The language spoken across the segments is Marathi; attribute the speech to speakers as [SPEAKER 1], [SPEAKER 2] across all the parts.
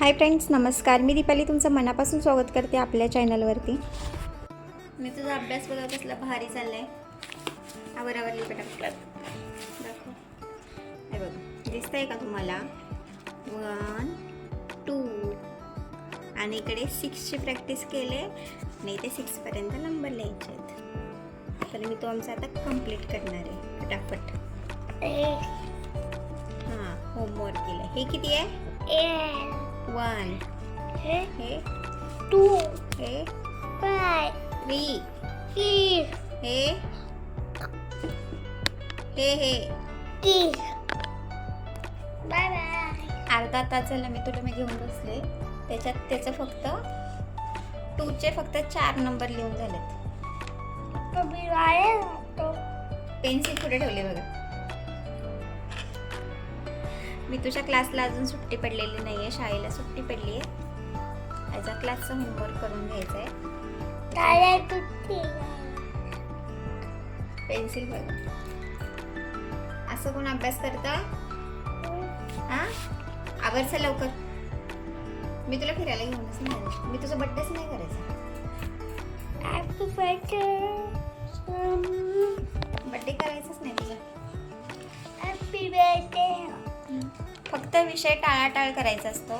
[SPEAKER 1] हाय फ्रेंड्स नमस्कार. मी दीपाली तुमचं मनापासून स्वागत करते आपल्या चॅनलवरती. मी तुझा अभ्यास बघा कसला भारी चाललाय. आवरावरली पटापट दाखव. हे बघ दिसतंय का तुम्हाला? वन टू आणि इकडे सिक्सची प्रॅक्टिस केले आणि इथे सिक्सपर्यंत नंबर लिहायचे आहेत. तर मी तो आमचा आता कंप्लीट करणार आहे फटाफट हां होमवर्क केलं हे किती आहे? वन हे
[SPEAKER 2] two,
[SPEAKER 1] हे
[SPEAKER 2] five,
[SPEAKER 1] थ्री
[SPEAKER 2] six,
[SPEAKER 1] हे हे हे
[SPEAKER 2] six. Bye bye.
[SPEAKER 1] अर्धा तास झाला मी तुला मी घेऊन बसले. त्याच्यात त्याचं फक्त टूचे फक्त चार नंबर लिहून झालेत. पेन्सिल पुढे ठेवले बघा. मी तुझ्या क्लासला अजून सुट्टी पडलेली नाही आहे शाळेला सुट्टी पडली आहे अ क्लासचं होमवर्क करून घ्यायचं आहे? पेन्सिल बघा असं कोण अभ्यास करता? हा? आवरचं लवकर. मी तुला फिरायला घेऊनच नाही. मी तुझा बड्डेच नाही करायचा. फक्त विषय टाळाटाळ करायचा असतो?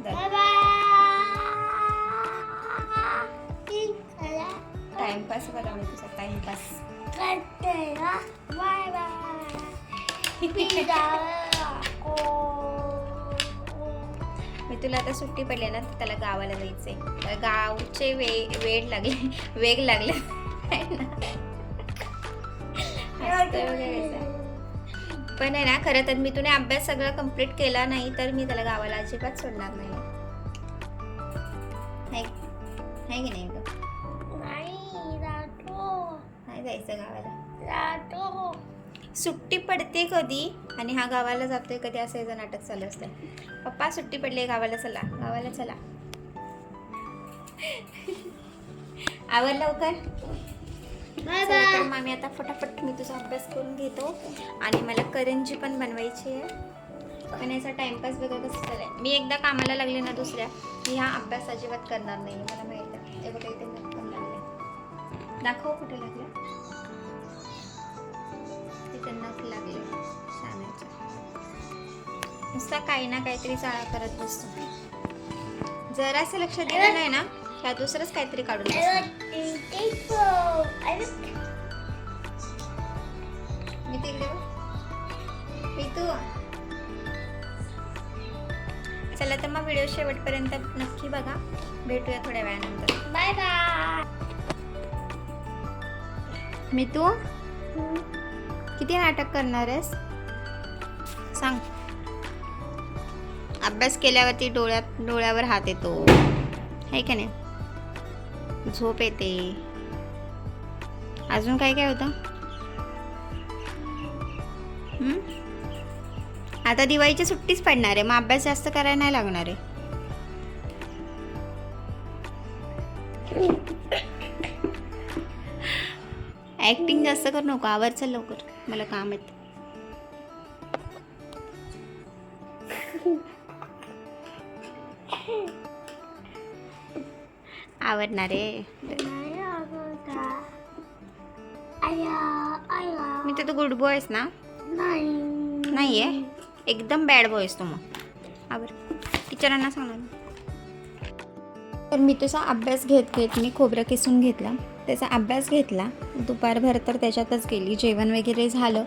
[SPEAKER 2] बाय बाय
[SPEAKER 1] टाइमपास बघा मी तुझा टाइमपास
[SPEAKER 2] करते बाय बाय
[SPEAKER 1] मी तुला आता सुट्टी पडली ना तर त्याला गावाला जायचंय. गावचे वे वेळ लागले. वेग लागले. पण आहे ना खरं तर मी तुने अभ्यास सगळा कंप्लीट केला नाही तर मी त्याला गावाला अजिबात सोडणार नाही. की नाही?
[SPEAKER 2] नाही
[SPEAKER 1] जायचं गावाला. सुट्टी पडते कधी? आणि हा गावाला जातोय कधी? असं याचं नाटक चालू असतं. पप्पा सुट्टी पडली गावाला चला. गावाला चला. आवर लवकर? चला तर
[SPEAKER 2] बाय
[SPEAKER 1] मामी आता फटाफट मी तुझा अभ्यास करून घेतो. आणि मला करंजी पण बनवायची आहे. पण याचा टाइमपास बघा कसं चाललाय मी एकदा कामाला लागले ना दुसऱ्या मी हा अभ्यास अजिबात करणार नाही. मला माहीत आहे. हे बघा इथे पण लागले. दाखव कुठे लागलं. तिथे नख लागले. शाण्याचे नुसता काही ना काहीतरी चाळा करत बसतो. जरासं लक्ष दिलं नाही ना? ह्या दुसरंच काहीतरी काढून मी तिकडे. मी तू. चला तर मग व्हिडिओ शेवटपर्यंत नक्की बघा. भेटूया थोड्या वेळानंतर.
[SPEAKER 2] Bye bye.
[SPEAKER 1] मी तू? किती नाटक करणार आहेस? सांग. अभ्यास केल्यावरती डोळ्यात डोळ्यावर हात येतो. आहे का नाही? झोप येते. अजून काय काय होतं? आता दिवाळीची सुट्टीच पडणार आहे मग अभ्यास जास्त करायला नाही लागणार आहे. ऍक्टिंग जास्त करू नको आवर चल लवकर मला काम येतं आवडणार? आहे मी तर तू गुड बॉयस ना?
[SPEAKER 2] नाही.
[SPEAKER 1] आहे एकदम बॅड बॉयस तू मग. आवर टीचरांना सांगणार तर मी तुझा अभ्यास घेत घेत मी खोबरं किसून घेतला. त्याचा अभ्यास घेतला. दुपारभर तर त्याच्यातच गेली. जेवण वगैरे झालं.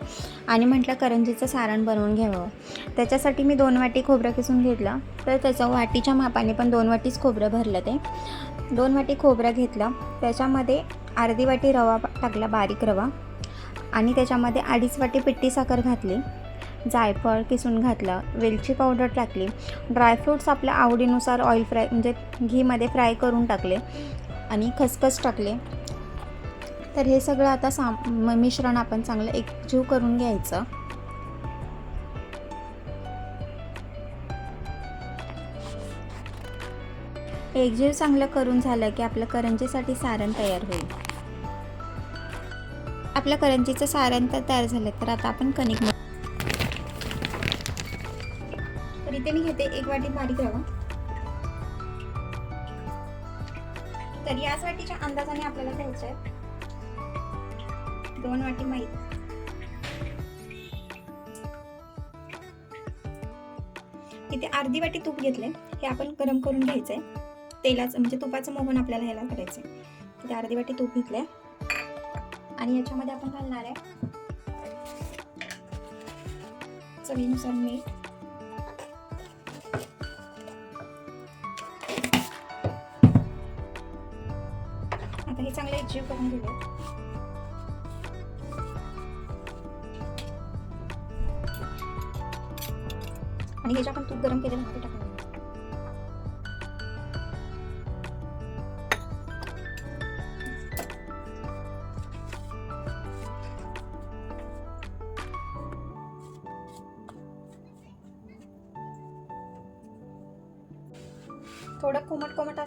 [SPEAKER 1] आणि म्हटलं करंजीचं सारण बनवून घ्यावं. त्याच्यासाठी मी दोन वाटी खोबरं किसून घेतलं. तर त्याचं वाटीच्या मापाने पण दोन वाटीच खोबरं भरलं ते. दोन वाटी खोबरं घेतलं. त्याच्यामध्ये अर्धी वाटी रवा टाकला बारीक रवा. आणि त्याच्यामध्ये अडीच वाटी पिट्टी साखर घातली. जायफळ किसून घातलं. वेलची पावडर टाकली. ड्रायफ्रूट्स आपल्या आवडीनुसार ऑइल फ्राय म्हणजे घीमध्ये फ्राय करून टाकले. आणि खसखस टाकले. तर हे सगळं आता साम मिश्रण आपण चांगलं एकजीव करून घ्यायचं. एकजीव चांगलं करून झालं की आपलं करंजीसाठी सारण तयार होईल. आपलं करंजीचं सारण तर तयार झालं तर आता आपण कणिक तर इथे मी घेते एक वाटी बारीक रवा. तर याच वाटीच्या अंदाजाने आपल्याला घ्यायचं आहे. दोन वाटी माहीत इथे अर्धी वाटी तूप घेतले हे आपण गरम करून घ्यायचंय. तेलाचं म्हणजे तुपाचं मोहन आपल्याला ह्याला भेटायचं आहे म्हणजे ते अर्धी वाटी तूप घेतलंय. आणि याच्यामध्ये आपण घालणार आहे चवीनुसार मीठ. आता हे चांगलं एकजीव करून घेऊया आणि ह्याच्या आपण तूप गरम केलेलं ना टाकून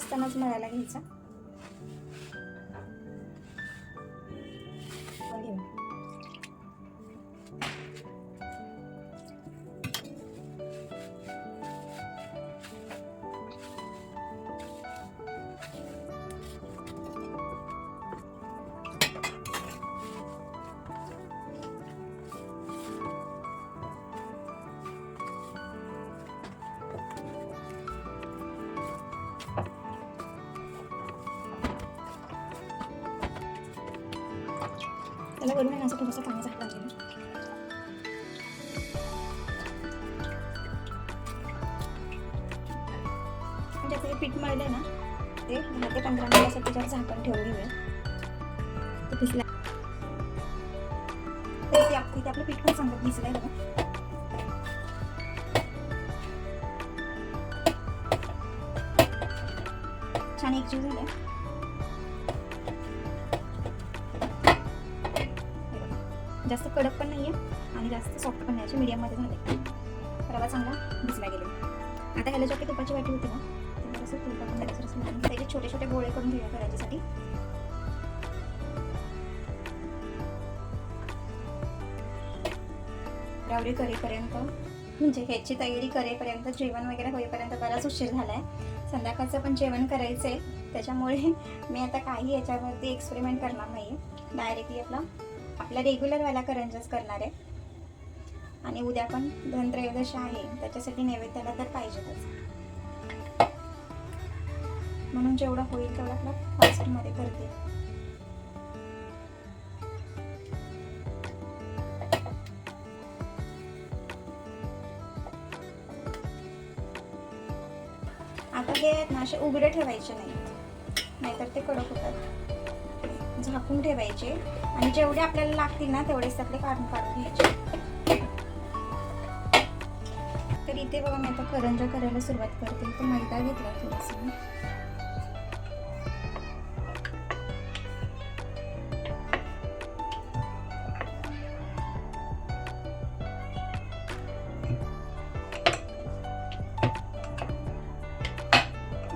[SPEAKER 1] असतानाच मळायला घ्यायचा. त्याला वरून असं थोडंसं पाण्याचा हात लागलेला म्हणजे पीठ मळलं ना ते दहा ते पंधरा मिनिटासाठी त्याच्यावर झाकण ठेवून घेऊया ते भिजला ते आपलं पीठ पण चांगलं आहे बघा छान एकजीव झालाय जास्त कडक पण नाही आहे आणि जास्त सॉफ्ट पण नाही मीडियममध्ये झाले रवा चांगला भिजला गेला आता ह्याला जे काही तुपाची वाटी होती ना ते जरासं त्याचे छोटे छोटे गोळे करून घेऊया करायच्यासाठी. रावरी करेपर्यंत म्हणजे ह्याची तयारी करेपर्यंत जेवण वगैरे होईपर्यंत बराच उशीर झाला आहे संध्याकाळचं पण जेवण करायचं आहे त्याच्यामुळे मी आता काही याच्यावरती एक्सपेरिमेंट करणार नाही डायरेक्टली आपला आपल्या रेग्युलरवाला करंजाच करणार. आहे आणि उद्या पण धनत्रयोदश आहे त्याच्यासाठी नैवेद्याला तर पाहिजेतच. म्हणून जेवढं होईल तेवढं आपलं फास्टमध्ये करते. आता हे आहेत ना असे उघडे ठेवायचे नाहीत नाहीतर ते कडक होतात. झाकून ठेवायचे. आणि जेवढे आपल्याला लागतील ना तेवढेच त्यातले काढून काढून घ्यायचे. तर इथे बघा मी आता करंजा करायला सुरुवात करते. तर मैदा घेतला थोडंसं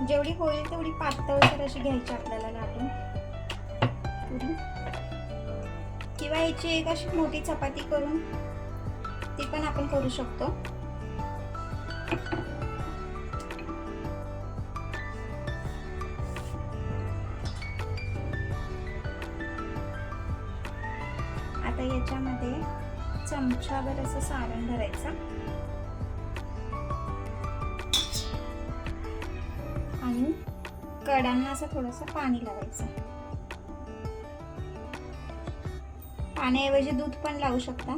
[SPEAKER 1] जेवढी होईल तेवढी पातळ तर अशी घ्यायची आपल्याला. याची एक अशी मोठी चपाती करून ती पण आपण करू शकतो. आता याच्यामध्ये चमच्यावर असं सारण भरायचं. आणि कडांना असं थोडंसं पाणी लावायचं. पाण्याऐवजी दूध पण लावू शकता.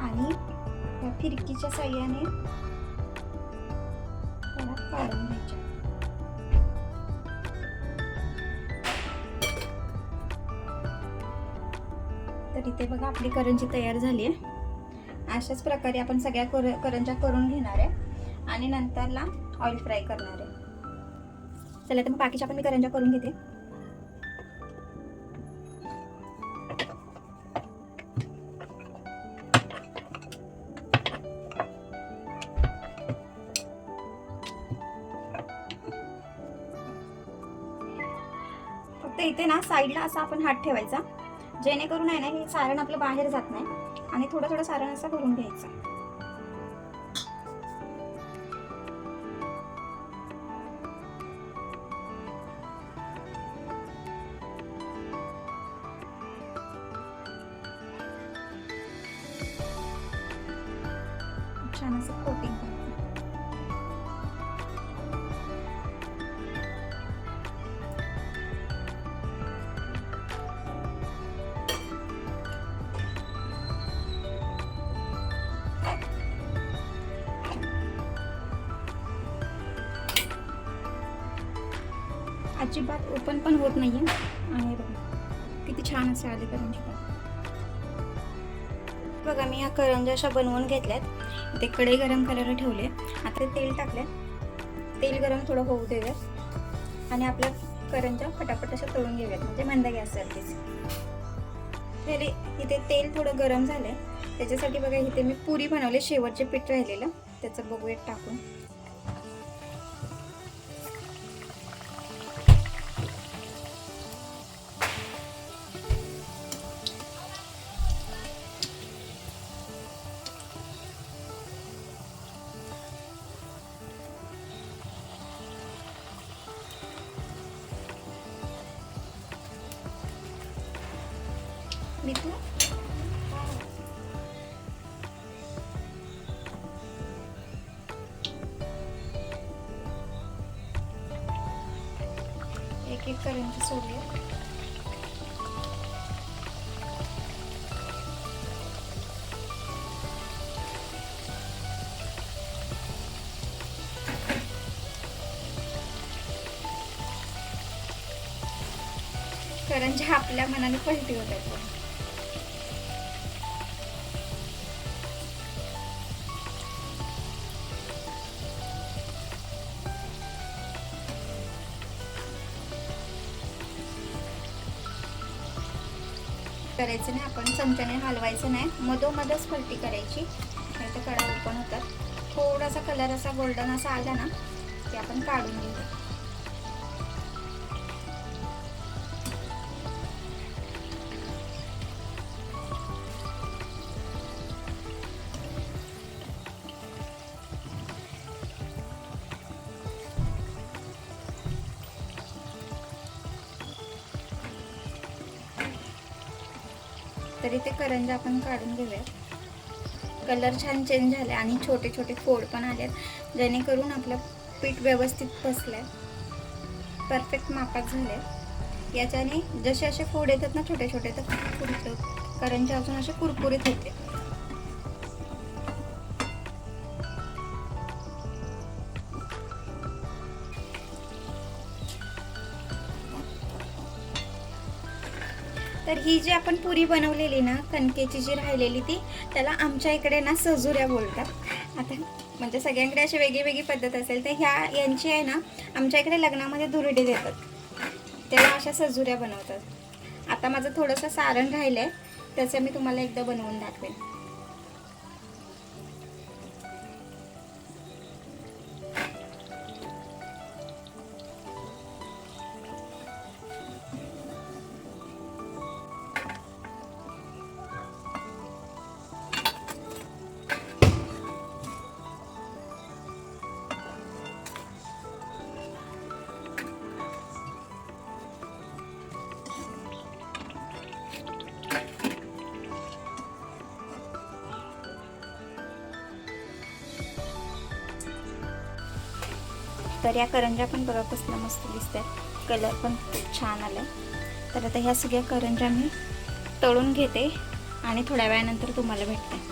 [SPEAKER 1] आणि या फिरकीच्या साह्याने काढून घ्यायच्या तर इथे बघा आपली करंजी तयार झाली आहे. अशाच प्रकारे आपण सगळ्या कर करंजा करून घेणार आहे. आणि नंतरला ऑइल फ्राय करणार आहे. चला तर मग बाकीच्या आपण मी करंजा करून घेते. साईडला असा आपण हात ठेवायचा. जेणेकरून आहे ना हे सारण आपलं बाहेर जात नाही. आणि थोडं थोडं सारण असं भरून घ्यायचं. अजिबात ओपन पण होत नाहीये. आणि बघा किती छान असे आले करंजी पण बघा मी या करंजा अशा बनवून घेतल्यात. ते कढई गरम करायला ठेवले. आता तेल टाकले. तेल गरम थोडं होऊ देऊयात. आणि आपल्या करंजा फटाफट अशा तळून घेऊयात. म्हणजे मंद गॅसवरतीच तर इथे तेल थोडं गरम झालंय. त्याच्यासाठी बघा इथे मी पुरी बनवली. शेवटचे पीठ राहिलेलं. त्याचं बघूयात टाकून. मी तू? एक एक करंजी सोडूया. करंजी आपल्या मनाने पलटी होतात. करायचं नाही आपण चमच्याने हलवायचं नाही. मधोमधच पलटी करायची. नाही तर कडा ओपन होतात. थोडासा कलर असा गोल्डन असा आला ना की आपण काढून घेऊ तरी ते करंजा आपण काढून घेऊया कलर छान चेंज झाले आणि छोटे छोटे फोड पण आले जेणेकरून आपलं पीठ व्यवस्थित बसलंय परफेक्ट मापात झाले याच्याने जसे असे फोड येतात ना छोटे छोटे तर कुर करंजा अजून असे कुरकुरीत होते. तर ही जी आपण पुरी बनवलेली ना कणकेची जी राहिलेली ती त्याला आमच्या इकडे ना सजुऱ्या बोलतात. आता म्हणजे सगळ्यांकडे अशी वेगळी वेगळी पद्धत असेल तर ह्या यांची आहे ना आमच्या इकडे लग्नामध्ये धुरडे देतात. त्याला अशा सजुऱ्या बनवतात. आता माझं थोडंसं सारण राहिलं आहे त्याचं मी तुम्हाला एकदा बनवून दाखवेन. तर या करंजा पण बघा कसल्या मस्त दिसतात कलर पण खूप छान आलाय. तर आता ह्या सगळ्या करंजा मी तळून घेते आणि थोड्या वेळानंतर तुम्हाला भेटते.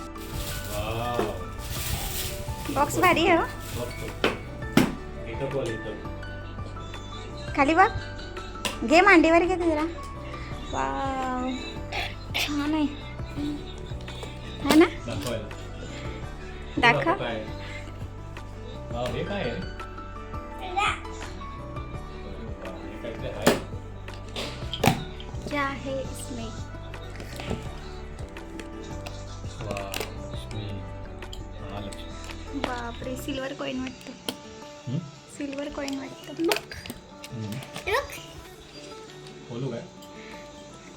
[SPEAKER 1] बॉक्स भारी आहे हो. खाली बघ. घे मांडीवर घे जरा. वाव छान आहे. है ना? दाखव. सिल्वर कॉईन वाटतं? सिल्वर कॉईन वाटतं.
[SPEAKER 3] काय?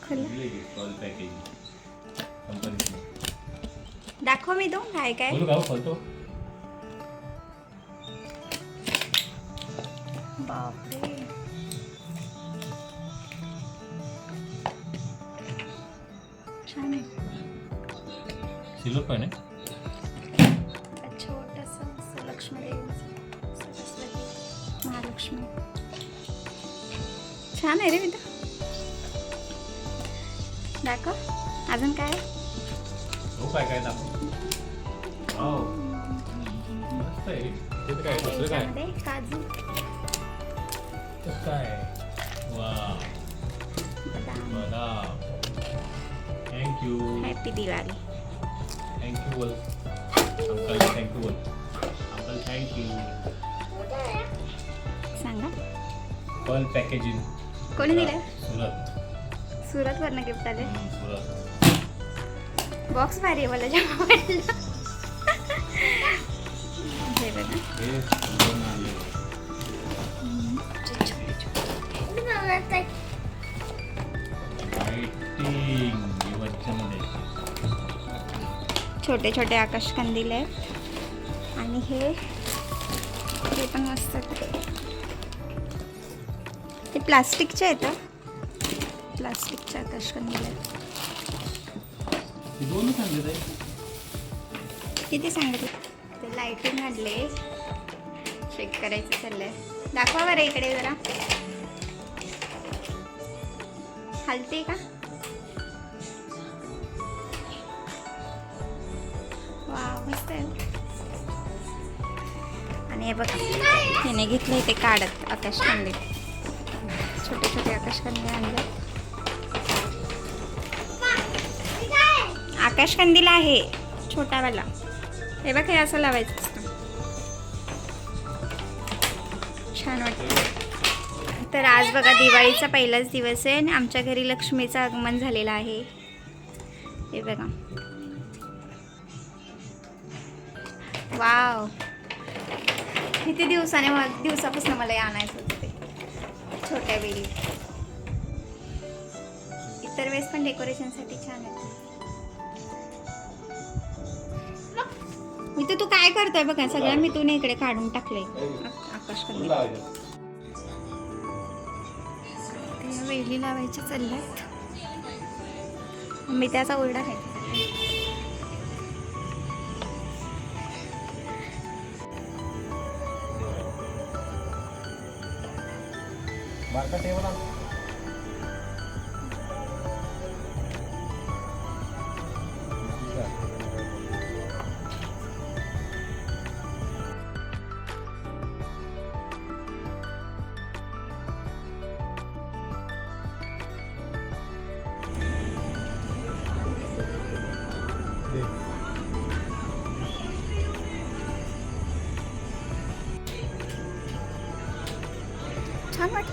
[SPEAKER 1] खोल.
[SPEAKER 3] दिले की कॉल पॅकेज कंपनीची.
[SPEAKER 1] दाखव मी तो. काय? काय
[SPEAKER 3] हो, खोलतो.
[SPEAKER 1] छान आहे रे मित्र दाखव. अजून काय?
[SPEAKER 3] काय काय
[SPEAKER 1] काजू.
[SPEAKER 3] काय? वा
[SPEAKER 1] बदाम.
[SPEAKER 3] Thank you
[SPEAKER 1] happy Diwali
[SPEAKER 3] thank you बोल अंकल थँक्यू बोल अंकल थँक्यू
[SPEAKER 1] सांगा.
[SPEAKER 3] पर्ल पॅकेजिंग
[SPEAKER 1] कोणी दिलं
[SPEAKER 3] सुरत.
[SPEAKER 1] सुरतवरनं गिफ्ट आले. बॉक्स भारी आहे मला छोटे छोटे आकाश कंदील आहेत. आणि हे हे पण मस्त. आहेत. हे? प्लास्टिकचे आहेत हं. प्लास्टिकचे आकाश कंदील आहेत
[SPEAKER 3] हे
[SPEAKER 1] किती सांगितलं? ते लाईटिंग आणले. चेक करायचं चाललंय. दाखवा बरं इकडे जरा. हलते का? वा मस्त आहे. आणि हे बघा हिने घेतले ते काढत आकाश कंदील आकाश कंदील आणले आकाश कंदील आहे छोटावाला. हे बघ हे असं लावायचं असतं. छान वाटतं. तर आज बघा दिवाळीचा पहिलाच दिवस आहे आणि आमच्या घरी लक्ष्मीचं आगमन झालेलं आहे. हे बघा. वाव. किती दिवसाने दिवसापासून मला हे आणायचं होतं ते. छोट्या वेळी. इतर वेळेस पण डेकोरेशनसाठी छान आहे. मी तर तू काय करतोय बघा सगळं मी तू इकडे काढून टाकलंय. आकाश ते वेली लावायच्या चालल्यात. मी त्याचा ओरडा आहे
[SPEAKER 3] बारका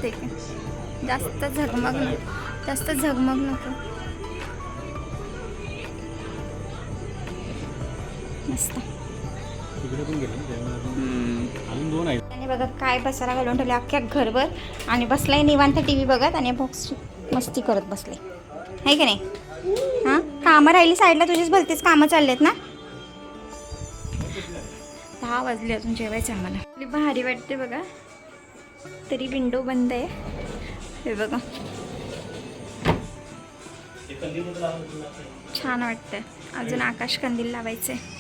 [SPEAKER 1] की. जास्त झगमग नको जास्त झगमग नको. मस्त. आणि बघा काय बसायला घालून ठेवले अख्ख्या घरभर. आणि बसलाय निवांत टी व्ही बघत आणि बॉक्स मस्ती करत बसले. आहे की नाही? हां? कामं राहिली साईडला तुझीच भलतीच कामं चाललेत ना? दहा वाजले अजून जेवायचं आम्हाला. आपली भारी वाटते बघा. तरी विंडो बंद आहे. हे बघा. छान वाटतंय. अजून आकाश कंदील लावायचे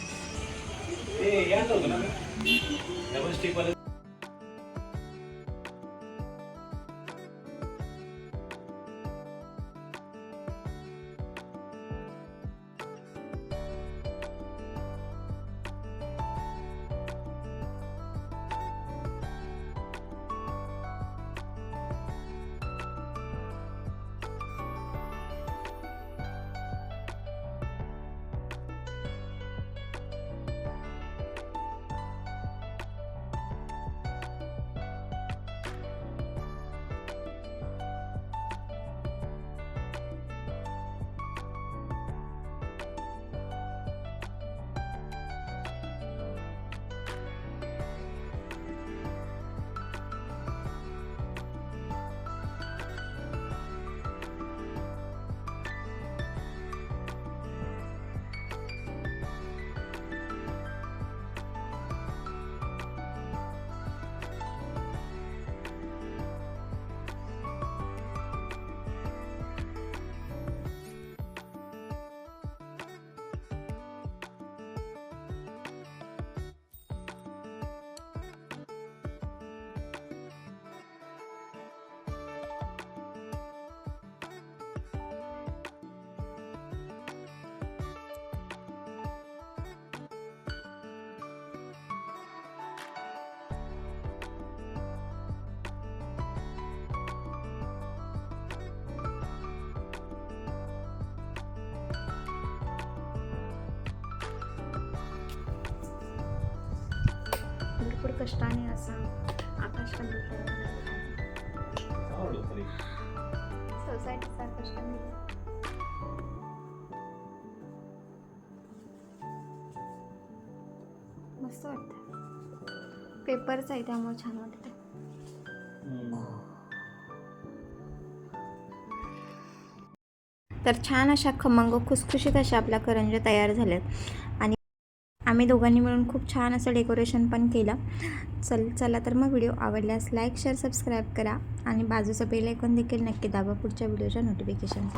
[SPEAKER 1] कष्टाने असं आकाश सोसायटीचा आकाश मस्त वाटतं. पेपरच आहे त्यामुळे छान वाटतं. तर छान अशा खमंग खुसखुशीत अशा आपल्या करंज्या तयार झाल्यात. आम्ही दोघांनी मिळून खूप छान असं डेकोरेशन पण केलं. चल चला तर मग व्हिडिओ आवडल्यास लाईक शेअर सबस्क्राईब करा आणि बाजूचं बेल आयकॉन देखील नक्की दाबा पुढच्या व्हिडिओच्या नोटिफिकेशन